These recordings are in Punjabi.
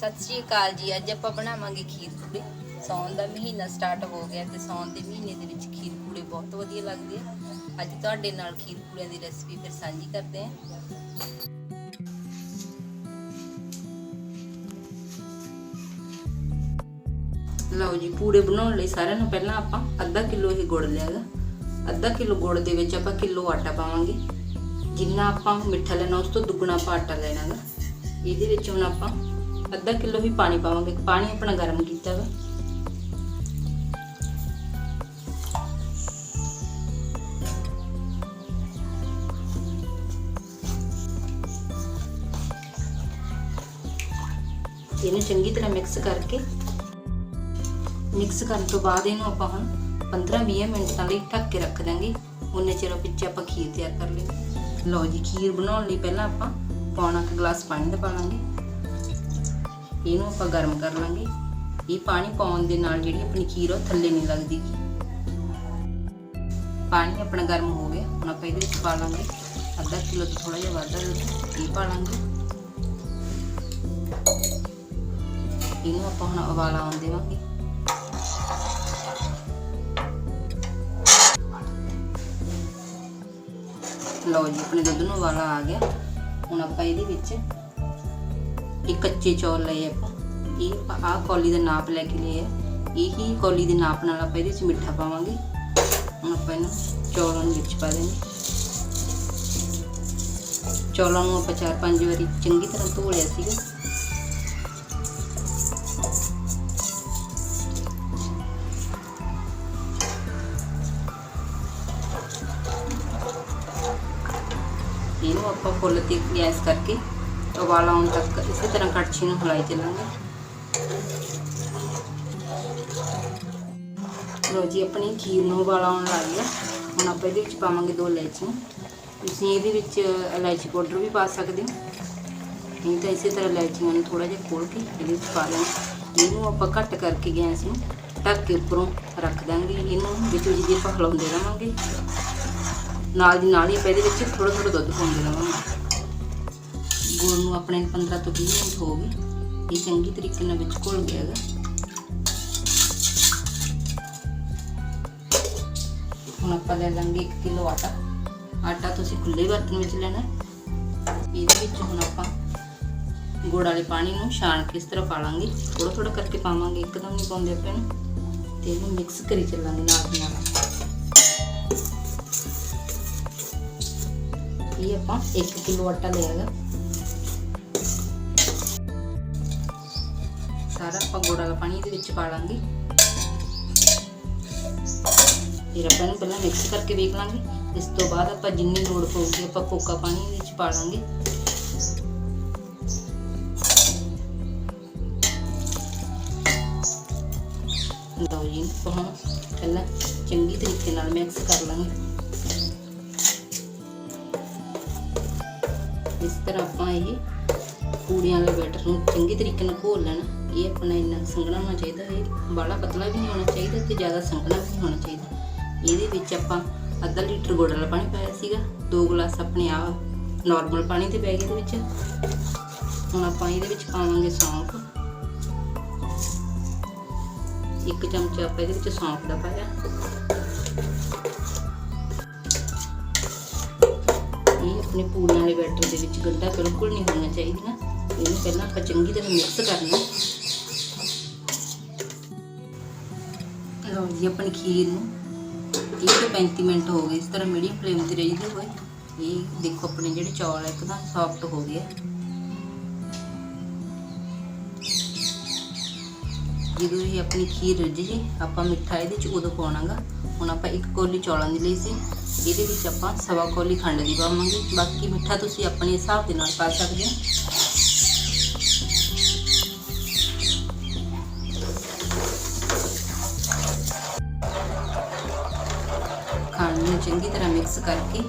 ਸਤਿ ਸ਼੍ਰੀ ਅਕਾਲ ਜੀ। ਅੱਜ ਆਪਾਂ ਬਣਾਵਾਂਗੇ ਖੀਰ ਪੂੜੇ। ਸੌਣ ਦਾ ਮਹੀਨਾ ਸਟਾਰਟ ਹੋ ਗਿਆ ਤੇ ਸੌਣ ਦੇ ਮਹੀਨੇ ਦੇ ਵਿੱਚ ਖੀਰ ਪੂੜੇ ਬਹੁਤ ਵਧੀਆ ਲੱਗਦੇ ਆ। ਅੱਜ ਤੁਹਾਡੇ ਨਾਲ ਖੀਰ ਪੂੜਿਆਂ ਦੀ ਰੈਸਪੀ ਫਿਰ ਸਾਂਝੀ ਕਰਦੇ ਹਾਂ ਲਓ ਜੀ, ਪੂੜੇ ਬਣਾਉਣ ਲਈ ਸਾਰਿਆਂ ਨੂੰ ਪਹਿਲਾਂ ਆਪਾਂ ਅੱਧਾ ਕਿਲੋ ਹੀ ਗੁੜ ਲਿਆਗਾ ਅੱਧਾ ਕਿਲੋ ਗੁੜ ਦੇ ਵਿੱਚ ਆਪਾਂ ਕਿਲੋ ਆਟਾ ਪਾਵਾਂਗੇ। ਜਿੰਨਾ ਆਪਾਂ ਮਿੱਠਾ ਲੈਣਾ, ਉਸ ਤੋਂ ਦੁੱਗਣਾ ਆਪਾਂ ਆਟਾ ਲੈਣਾਗਾ ਇਹਦੇ ਵਿੱਚ ਹੁਣ ਆਪਾਂ ਅੱਧਾ ਕਿਲੋ ਹੀ ਪਾਣੀ ਪਾਵਾਂਗੇ ਪਾਣੀ ਆਪਣਾ ਗਰਮ ਕੀਤਾ ਵਾ। ਇਹਨੂੰ ਚੰਗੀ ਤਰ੍ਹਾਂ ਮਿਕਸ ਕਰਕੇ ਮਿਕਸ ਕਰਨ ਤੋਂ ਬਾਅਦ ਇਹਨੂੰ ਆਪਾਂ ਹੁਣ 15-20 ਮਿੰਟਾਂ ਲਈ ਢੱਕ ਕੇ ਰੱਖ ਦਾਂਗੇ ਉਹਨੇ ਚਿਰ ਵਿੱਚ ਆਪਾਂ ਖੀਰ ਤਿਆਰ ਕਰ ਲਈ। ਲਓ ਜੀ, ਖੀਰ ਬਣਾਉਣ ਲਈ ਪਹਿਲਾਂ ਆਪਾਂ ਪੌਣਾ ਕੁ ਗਲਾਸ ਪਾਣੀ ਦਾ ਪਾ ਲਾਂਗੇ। ਇਹਨੂੰ ਆਪਾਂ ਗਰਮ ਕਰ ਲਾਂਗੇ। ਇਹ ਪਾਣੀ ਪਾਉਣ ਦੇ ਨਾਲ ਜਿਹੜੀ ਆਪਣੀ ਖੀਰ ਉਹ ਥੱਲੇ ਨਹੀਂ ਲੱਗਦੀ ਪਾਣੀ ਆਪਣਾ ਗਰਮ ਹੋ ਗਿਆ। ਹੁਣ ਆਪਾਂ ਇਹਦੇ ਵਿੱਚ ਪਾ ਲਾਂਗੇ। ਅੱਧਾ ਕਿਲੋ ਤੋਂ ਥੋੜਾ ਜਿਹਾ ਵੱਧ ਦੁੱਧ, ਇਹ ਪਾ ਲਾਂਗੇ। ਇਹਨੂੰ ਆਪਾਂ ਹੁਣ ਉਬਾਲਾ ਆਉਣ ਦੇਵਾਂਗੇ। ਲਓ ਜੀ, ਆਪਣੇ ਦੁੱਧ ਨੂੰ ਉਬਾਲਾ ਆ ਗਿਆ। ਹੁਣ ਆਪਾਂ ਇਹਦੇ ਵਿੱਚ ਇਹ ਕੱਚੇ ਚੌਲ ਲਏ ਆਪਾਂ। ਇਹ ਆਪਾਂ ਆਹ ਕੌਲੀ ਦਾ ਨਾਪ ਲੈ ਕੇ ਲਏ ਆ। ਹੀ ਕੌਲੀ ਦੇ ਨਾਪ ਨਾਲ ਆਪਾਂ ਇਹਦੇ ਵਿੱਚ ਮਿੱਠਾ ਪਾਵਾਂਗੇ। ਹੁਣ ਆਪਾਂ ਇਹਨੂੰ ਚੌਲਾਂ ਨੂੰ ਵਿੱਚ ਪਾ ਦੇਵਾਂਗੇ ਚੌਲਾਂ ਨੂੰ ਆਪਾਂ ਚਾਰ ਪੰਜ ਵਾਰੀ ਚੰਗੀ ਤਰ੍ਹਾਂ ਧੋ ਲਿਆ ਸੀਗਾ। ਇਹਨੂੰ ਆਪਾਂ ਫੁੱਲ ਤੇ ਗੈਸ ਕਰਕੇ ਉਬਾਲਾ ਆਉਣ ਤੱਕ ਇਸੇ ਤਰ੍ਹਾਂ ਕੜਛੀ ਨੂੰ ਹਿਲਾਈ ਚੱਲਾਂਗੇ। ਲੋ ਜੀ, ਆਪਣੀ ਖੀਰ ਨੂੰ ਉਬਾਲਾ ਆਉਣ ਲੱਗ ਗਿਆ ਹੁਣ ਆਪਾਂ ਇਹਦੇ ਵਿੱਚ ਪਾਵਾਂਗੇ ਦੋ ਇਲਾਇਚੀਆਂ। ਤੁਸੀਂ ਇਹਦੇ ਵਿੱਚ ਇਲਾਇਚੀ ਪਾਊਡਰ ਵੀ ਪਾ ਸਕਦੇ ਹੋ। ਨਹੀਂ ਤਾਂ ਇਸੇ ਤਰ੍ਹਾਂ ਇਲਾਇਚੀਆਂ ਨੂੰ ਥੋੜਾ ਜਿਹਾ ਖੋਲ ਕੇ ਇਹਦੇ ਵਿੱਚ ਪਾ ਲੈਣਾ ਇਹਨੂੰ ਆਪਾਂ ਘੱਟ ਕਰਕੇ ਗੈਸ ਨੂੰ ਢੱਕ ਕੇ ਉੱਪਰੋਂ ਰੱਖ ਦਾਂਗੇ। ਇਹਨੂੰ ਵਿੱਚੋਂ ਜਿਹੀ ਆਪਾਂ ਹਿਲਾਉਂਦੇ ਰਵਾਂਗੇ, ਨਾਲ ਦੀ ਨਾਲ ਹੀ ਆਪਾਂ ਇਹਦੇ ਵਿੱਚ ਥੋੜਾ ਥੋੜਾ ਦੁੱਧ ਪਾਉਂਦੇ ਰਵਾਂਗੇ। ਗੁੜ ਨੂੰ ਆਪਣੇ 15 ਤੋਂ 20 ਮਿੰਟ ਹੋ ਗਏ। ਇਹ ਚੰਗੀ ਤਰੀਕੇ ਨਾਲ ਵਿੱਚ ਘੁਲ ਗਿਆ ਹੈਗਾ। ਹੁਣ ਆਪਾਂ ਲੈ ਲਾਂਗੇ 1 ਕਿਲੋ ਆਟਾ। ਆਟਾ ਤੁਸੀਂ ਖੁੱਲੇ ਬਰਤਨ ਵਿੱਚ ਲੈਣਾ। ਇਹਦੇ ਵਿੱਚ ਹੁਣ ਆਪਾਂ ਗੁੜ ਵਾਲੇ ਪਾਣੀ ਨੂੰ ਛਾਣ ਕੇ ਇਸ ਤਰ੍ਹਾਂ ਪਾ ਲਾਂਗੇ। ਥੋੜਾ ਥੋੜਾ ਕਰਕੇ ਪਾਵਾਂਗੇ, ਇੱਕਦਮ ਨਹੀਂ ਪਾਉਂਦੇ ਆਪਾਂ ਇਹਨੂੰ। ਤੇ ਇਹਨੂੰ ਮਿਕਸ ਕਰੀ ਚੱਲਾਂਗੇ ਨਾਲ ਦੀ ਨਾਲ। ਇਹ ਆਪਾਂ 1 ਕਿਲੋ ਆਟਾ ਲਿਆਗਾ ਆਪਾਂ ਗੁੜ ਵਾਲਾ ਪਾਣੀ ਇਹਦੇ ਵਿੱਚ ਪਾ ਲਾਂਗੇ। ਫਿਰ ਆਪਾਂ ਇਹਨੂੰ ਪਹਿਲਾਂ ਮਿਕਸ ਕਰਕੇ ਵੇਖ ਲਾਂਗੇ। ਇਸ ਤੋਂ ਬਾਅਦ ਆਪਾਂ ਜਿੰਨੀ ਲੋੜ ਪਊਗੀ ਆਪਾਂ ਕੋਕਾ ਪਾਣੀ ਇਹਦੇ ਵਿੱਚ ਪਾ ਲਾਂਗੇ। ਲਓ ਜੀ ਹੁਣ ਪਹਿਲਾਂ ਚੰਗੀ ਤਰੀਕੇ ਨਾਲ ਮਿਕਸ ਕਰ ਲਾਂਗੇ। ਇਸ ਤਰ੍ਹਾਂ ਆਪਾਂ ਇਹ ਪੂੜੀਆਂ ਦੇ ਬੈਟਰ ਨੂੰ ਚੰਗੀ ਤਰੀਕੇ ਨਾਲ ਘੋਲ ਲੈਣਾ। ਇਹ ਆਪਣਾ ਇੰਨਾ ਸੰਘਣਾ ਹੋਣਾ ਚਾਹੀਦਾ ਇਹ ਬਾਲਾ ਪਤਲਾ ਵੀ ਨਹੀਂ ਹੋਣਾ ਚਾਹੀਦਾ ਤੇ ਜ਼ਿਆਦਾ ਸੰਘਣਾ ਵੀ ਨਹੀਂ ਹੋਣਾ ਚਾਹੀਦਾ। ਇਹਦੇ ਵਿੱਚ ਆਪਾਂ ਅੱਧਾ ਲੀਟਰ ਗੁੜ ਵਾਲਾ ਪਾਣੀ ਪਾਇਆ ਸੀਗਾ। ਦੋ ਗਲਾਸ ਆਪਣੇ ਆ ਨਾਰਮਲ ਪਾਣੀ ਤੇ ਪੈ ਗਏ ਇਹਦੇ ਵਿੱਚ। ਹੁਣ ਆਪਾਂ ਇਹਦੇ ਵਿੱਚ ਪਾਵਾਂਗੇ ਸੌਂਫ। ਇੱਕ ਚਮਚਾ ਆਪਾਂ ਇਹਦੇ ਵਿੱਚ ਸੌਂਫ ਦਾ ਪਾਇਆ। ਇਹ ਆਪਣੇ ਪੂਲਾਂ ਵਾਲੇ ਬੈਟਰ ਦੇ ਵਿੱਚ ਗੰਢਾ ਬਿਲਕੁਲ ਨਹੀਂ ਹੋਣਾ ਚਾਹੀਦਾ ਇਹਨੂੰ ਪਹਿਲਾਂ ਆਪਾਂ ਚੰਗੀ ਤਰ੍ਹਾਂ ਮਿਕਸ ਕਰਨਾ। ਜੀ ਆਪਣੀ ਖੀਰ ਨੂੰ। 30 ਤੋਂ 35 ਮਿੰਟ ਹੋ ਗਏ, ਇਸ ਤਰ੍ਹਾਂ ਮੀਡੀਅਮ ਫਲੇਮ ਤੇ ਰਹੀ ਹੋਏ। ਇਹ ਦੇਖੋ ਆਪਣੇ ਜਿਹੜੇ ਚੌਲ ਇੱਕਦਮ ਸੌਫਟ ਹੋ ਗਏ ਜਦੋਂ ਇਹ ਆਪਣੀ ਖੀਰ ਰਿੱਝ ਜੇ, ਆਪਾਂ ਮਿੱਠਾ ਇਹਦੇ ਚ ਉਦੋਂ ਪਾਉਣਾਗਾ। ਹੁਣ ਆਪਾਂ ਇੱਕ ਕੋਲੀ ਚੌਲਾਂ ਦੀ ਲਈ ਸੀ, ਇਹਦੇ ਵਿੱਚ ਆਪਾਂ ਸਵਾ ਕੋਲੀ ਖੰਡ ਦੀ ਪਾਵਾਂਗੇ। ਬਾਕੀ ਮਿੱਠਾ ਤੁਸੀਂ ਆਪਣੇ ਹਿਸਾਬ ਦੇ ਨਾਲ ਪਾ ਸਕਦੇ ਹੋ। ਨੂੰ ਚੰਗੀ ਤਰ੍ਹਾਂ ਮਿਕਸ ਕਰਕੇ।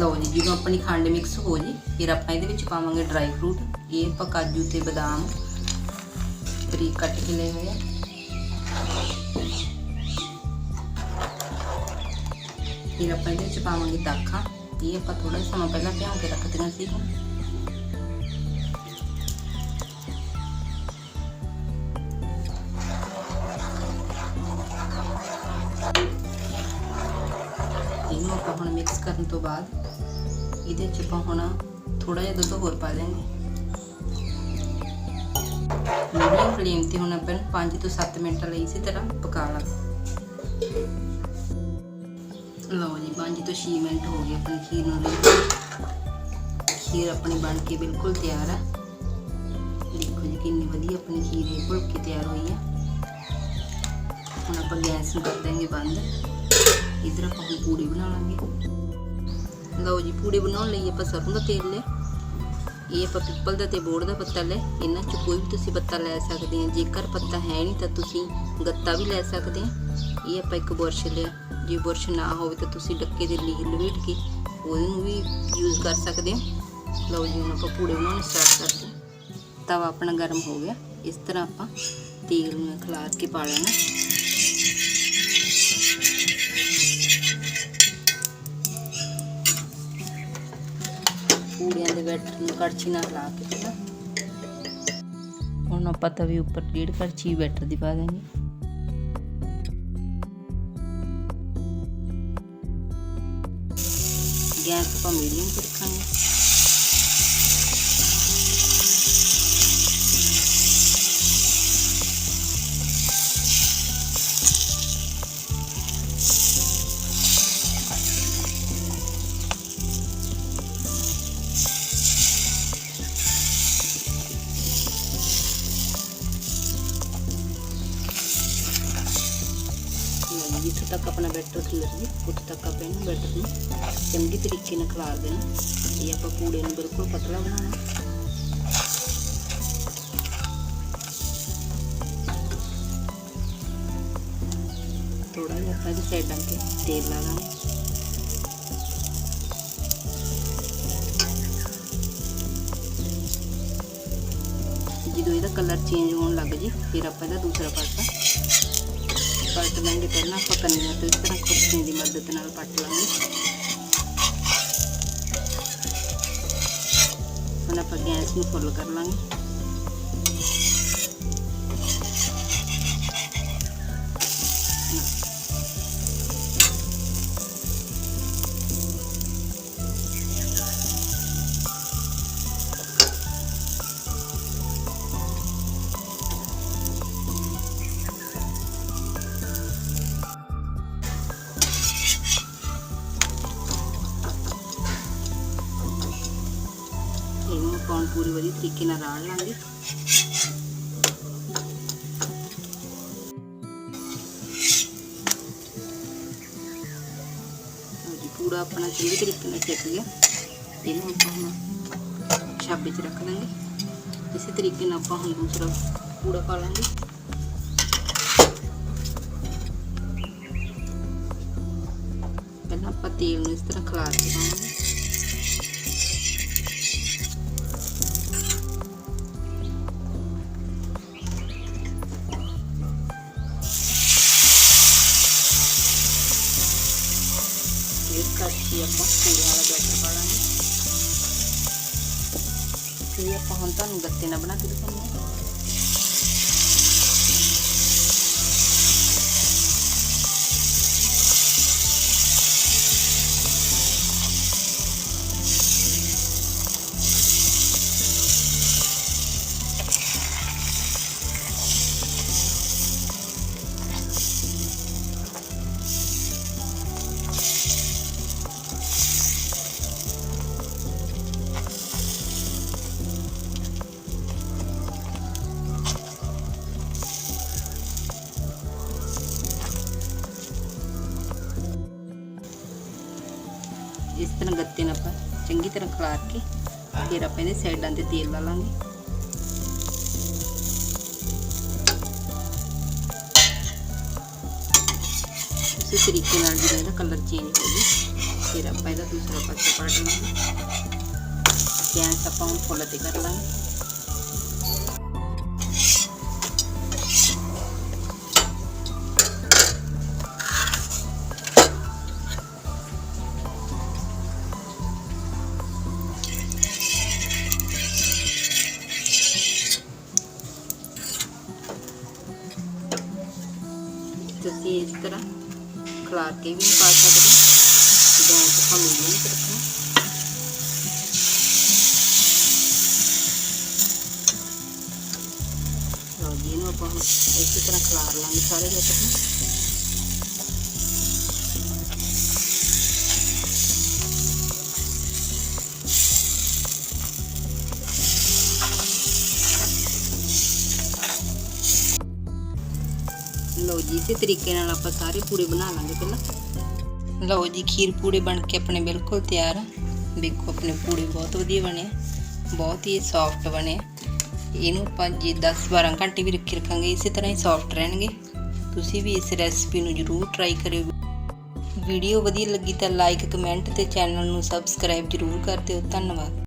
ਲਓ ਜੀ, ਜਦੋਂ ਆਪਣੀ ਖੰਡ ਮਿਕਸ ਹੋ ਜੇ, ਫਿਰ ਆਪਾਂ ਇਹਦੇ ਵਿੱਚ ਪਾਵਾਂਗੇ ਡਰਾਈ ਫਰੂਟ ਇਹ ਆਪਾਂ ਕਾਜੂ ਤੇ ਬਦਾਮ ਬਰੀਕ ਕੱਟ ਕੇ ਲਏ ਹੋਏ ਆ। ਫਿਰ ਆਪਾਂ ਇਹਦੇ ਵਿੱਚ ਪਾਵਾਂਗੇ ਦਾਖਾਂ। ਇਹ ਆਪਾਂ ਥੋੜਾ ਸਮਾਂ ਪਹਿਲਾਂ ਭਿਓ ਕੇ ਰੱਖ ਦਿੱਤੀਆਂ ਸੀ। ਆਪਾਂ ਹੁਣ ਮਿਕਸ ਕਰਨ ਤੋਂ ਬਾਅਦ ਇਹਦੇ ਚ ਆਪਾਂ ਹੁਣ ਥੋੜਾ ਜਿਹਾ ਦੁੱਧ ਹੋਰ ਪਾ ਦੇਵਾਂਗੇ ਮੀਡੀਅਮ ਫਲੇਮ ਤੇ ਹੁਣ ਆਪਾਂ 5 ਤੋਂ 7 ਮਿੰਟ ਲਈ ਇਸੇ ਤਰ੍ਹਾਂ ਪਕਾ ਲਾਂ ਲਓ ਜੀ 5 ਤੋਂ 6 ਮਿੰਟ ਹੋ ਗਏ ਆਪਣੀ ਖੀਰ ਨੂੰ ਲਈ। ਖੀਰ ਆਪਣੀ ਬਣ ਕੇ ਬਿਲਕੁਲ ਤਿਆਰ ਆ। ਦੇਖੋ ਜੀ, ਕਿੰਨੀ ਵਧੀਆ ਆਪਣੀ ਖੀਰ ਇਹ ਘੁਲ ਕੇ ਤਿਆਰ ਹੋਈ ਆ। ਹੁਣ ਆਪਾਂ ਗੈਸ ਨੂੰ ਕਰ ਦਾਂਗੇ ਬੰਦ। ਇਧਰ ਆਪਾਂ ਹੁਣ ਪੂੜੀ ਬਣਾ ਲਾਂਗੇ। ਲਓ ਜੀ, ਪੂੜੇ ਬਣਾਉਣ ਲਈ ਆਪਾਂ ਸਰੋਂ ਦਾ ਤੇਲ ਲਿਆ। ਇਹ ਆਪਾਂ ਪਿੱਪਲ ਦਾ ਤੇ ਬੋੜ ਦਾ ਪੱਤਾ ਲੈ ਇਹਨਾਂ ਚ ਕੋਈ ਵੀ ਤੁਸੀਂ ਪੱਤਾ ਲੈ ਸਕਦੇ ਆ ਜੇਕਰ ਪੱਤਾ ਹੈ ਨਹੀਂ ਤਾਂ ਤੁਸੀਂ ਗੱਤਾ ਵੀ ਲੈ ਸਕਦੇ ਆ ਇਹ ਆਪਾਂ ਇੱਕ ਬੁਰਸ਼ ਲਿਆ। ਜੇ ਬੁਰਸ਼ ਨਾ ਹੋਵੇ ਤਾਂ ਤੁਸੀਂ ਡੱਕੇ ਦੇ ਲੀਰ ਲਵੇਟ ਕੇ ਉਹਨੂੰ ਵੀ ਯੂਜ਼ ਕਰ ਸਕਦੇ ਆ ਲਓ ਜੀ, ਹੁਣ ਆਪਾਂ ਪੂੜੇ ਬਣਾਉਣੇ ਸਟਾਰਟ ਕਰਦੇ ਹਾਂ। ਤਵਾ ਆਪਣਾ ਗਰਮ ਹੋ ਗਿਆ। ਇਸ ਤਰ੍ਹਾਂ ਆਪਾਂ ਤੇਲ ਨੂੰ ਖਿਲਾਰ ਕੇ ਪਾ ਲੈਣਾ। ਪੂੜੀਆਂ ਦੇ ਬੈਟਰ ਨੂੰ ਕੜਛੀ ਨਾਲ ਲਾ ਕੇ ਪਹਿਲਾਂ ਹੁਣ ਆਪਾਂ ਤਵੇ ਉੱਪਰ ਡੇਢ ਕੜਛੀ ਬੈਟਰ ਦੀ ਪਾ ਦਾਂਗੇ ਗੈਸ ਆਪਾਂ ਮੀਡੀਅਮ ਤੇ ਰੱਖਾਂਗੇ। ਲਓ ਜਿੱਥੇ ਤੱਕ ਆਪਣਾ ਬੈਟਰ ਖਿਲਰ ਜੀ ਉੱਥੇ ਤੱਕ ਆਪਾਂ ਇਹਨੂੰ ਬੈਟਰ ਨੂੰ ਚੰਗੀ ਤਰੀਕੇ ਨਾਲ ਖਿਲਾਰ ਦੇਣਾ। ਇਹ ਆਪਾਂ ਪੂੜੇ ਨੂੰ ਬਿਲਕੁਲ ਪਤਲਾ ਬਣਾਉਣਾ। ਥੋੜਾ ਜਿਹਾ ਆਪਾਂ ਇਹਦੀ ਸਾਈਡਾਂ ਤੇ ਤੇਲ ਲਾ ਲਾਂਗੇ। ਜਦੋਂ ਇਹਦਾ ਕਲਰ ਚੇਂਜ ਹੋਣ ਲੱਗ ਜੇ, ਫਿਰ ਆਪਾਂ ਇਹਦਾ ਦੂਸਰਾ ਪਾਸਾ ਪਲਟ ਲਾਂਗੇ ਪਹਿਲਾਂ ਆਪਾਂ ਕੰਨੀਆਂ ਤੋਂ ਇਸ ਤਰ੍ਹਾਂ ਖੁਰਚੀਆਂ ਦੀ ਮਦਦ ਨਾਲ ਪੱਟ ਲਾਂਗੇ। ਹੁਣ ਆਪਾਂ ਗੈਸ ਨੂੰ ਫੁੱਲ ਕਰ ਲਾਂਗੇ। ਇਹਨੂੰ ਪੂਰੀ ਵਧੀਆ ਤਰੀਕੇ ਨਾਲ ਰਾੜ ਲਾਂਗੇ। ਲਓ ਪੂਰਾ ਆਪਣਾ ਚੰਗੀ ਤਰੀਕੇ ਨਾਲ ਚੱਕ ਗਿਆ ਇਹਨੂੰ ਆਪਾਂ ਹੁਣ ਛਾਬੇ 'ਚ ਰੱਖ ਲਾਂਗੇ। ਇਸੇ ਤਰੀਕੇ ਨਾਲ ਆਪਾਂ ਹੁਣ ਦੂਸਰਾ ਪੂੜਾ ਪਾ ਲਾਂਗੇ। ਪਹਿਲਾਂ ਆਪਾਂ ਤੇਲ ਨੂੰ ਇਸ ਤਰ੍ਹਾਂ ਖਿਲਾਰ ਕੇ ਪਾਵਾਂਗੇ। ਕਰਕੇ ਆਪਾਂ ਪੂੜੇ ਵਾਲਾ ਬੈਟਰ ਪਾ ਲਾਂਗੇ ਇਹ ਆਪਾਂ ਹੁਣ ਤੁਹਾਨੂੰ ਗੱਤੇ ਨਾਲ ਬਣਾ ਕੇ ਦਿਖਾਉਂਦੇ ਹਾਂ। ਤਰ੍ਹਾਂ ਗੱਤੇ ਨਾਲ ਆਪਾਂ ਚੰਗੀ ਤਰ੍ਹਾਂ ਖਲਾਰ ਕੇ ਫਿਰ ਆਪਾਂ ਇਹਦੇ ਸਾਈਡਾਂ ਤੇ ਤੇਲ ਲਾ ਲਾਂਗੇ। ਉਸੇ ਤਰੀਕੇ ਨਾਲ ਜਿਹੜਾ ਇਹਦਾ ਕਲਰ ਚੇਂਜ ਹੋ ਜੇ ਫਿਰ ਆਪਾਂ ਇਹਦਾ ਦੂਸਰਾ ਪਾਸਾ ਪਲਟ ਲਾਂਗੇ। ਗੈਸ ਆਪਾਂ ਹੁਣ ਫੁੱਲ ਤੇ ਕਰ ਲਾਂਗੇ। ਕੇ ਵੀ ਪਾ ਸਕਦੇ। ਜਾਂ ਆਪਾਂ ਮੀਡੀਅਮ ਵਿੱਚ ਰੱਖਣਾ। ਲਓ ਜੀ, ਇਹਨੂੰ ਆਪਾਂ ਇਸੇ ਤਰ੍ਹਾਂ ਖਲਾਰ ਲਾਂਗੇ ਸਾਰੇ ਵਿੱਚ ਨੂੰ ਲਓ ਜੀ, ਇਸੇ ਤਰੀਕੇ ਨਾਲ ਆਪਾਂ ਸਾਰੇ ਪੂੜੇ ਬਣਾ ਲਾਂਗੇ ਪਹਿਲਾਂ। ਲਓ ਜੀ, ਖੀਰ ਪੂੜੇ ਬਣ ਕੇ ਆਪਣੇ ਬਿਲਕੁਲ ਤਿਆਰ ਆ। ਦੇਖੋ, ਆਪਣੇ ਪੂੜੇ ਬਹੁਤ ਵਧੀਆ ਬਣੇ ਆ, ਬਹੁਤ ਹੀ ਸੌਫਟ ਬਣੇ ਇਹਨੂੰ ਆਪਾਂ ਜੇ 10-12 ਘੰਟੇ ਵੀ ਰੱਖੀ ਰੱਖਾਂਗੇ, ਇਸੇ ਤਰ੍ਹਾਂ ਹੀ ਸੌਫਟ ਰਹਿਣਗੇ। ਤੁਸੀਂ ਵੀ ਇਸ ਰੈਸਪੀ ਨੂੰ ਜ਼ਰੂਰ ਟਰਾਈ ਕਰਿਓ। ਵੀਡੀਓ ਵਧੀਆ ਲੱਗੀ ਤਾਂ ਲਾਈਕ ਕਮੈਂਟ ਤੇ ਚੈਨਲ ਨੂੰ ਸਬਸਕ੍ਰਾਈਬ ਜ਼ਰੂਰ ਕਰ ਦਿਓ। ਧੰਨਵਾਦ।